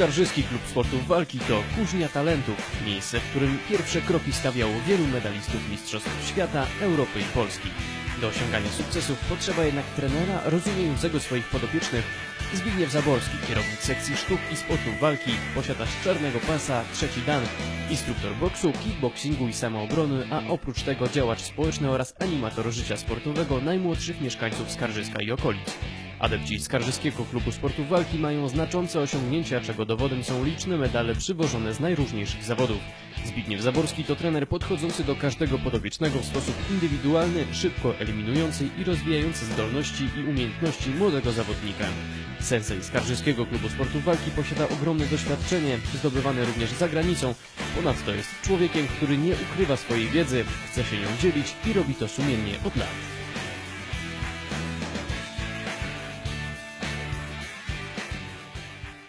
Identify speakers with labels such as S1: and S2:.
S1: Skarżyski Klub Sportów Walki to kuźnia talentów, miejsce, w którym pierwsze kroki stawiało wielu medalistów Mistrzostw Świata, Europy i Polski. Do osiągania sukcesów potrzeba jednak trenera rozumiejącego swoich podopiecznych. Zbigniew Zaborski, kierownik sekcji sztuk i sportów walki, posiadacz czarnego pasa, trzeci dan, instruktor boksu, kickboxingu i samoobrony, a oprócz tego działacz społeczny oraz animator życia sportowego najmłodszych mieszkańców Skarżyska i okolic. Adepci Skarżyskiego Klubu Sportów Walki mają znaczące osiągnięcia, czego dowodem są liczne medale przywożone z najróżniejszych zawodów. Zbigniew Zaborski to trener podchodzący do każdego podobiecznego w sposób indywidualny, szybko eliminujący i rozwijający zdolności i umiejętności młodego zawodnika. Sensei Skarżyskiego Klubu Sportów Walki posiada ogromne doświadczenie, zdobywane również za granicą. Ponadto jest człowiekiem, który nie ukrywa swojej wiedzy, chce się nią dzielić i robi to sumiennie od lat.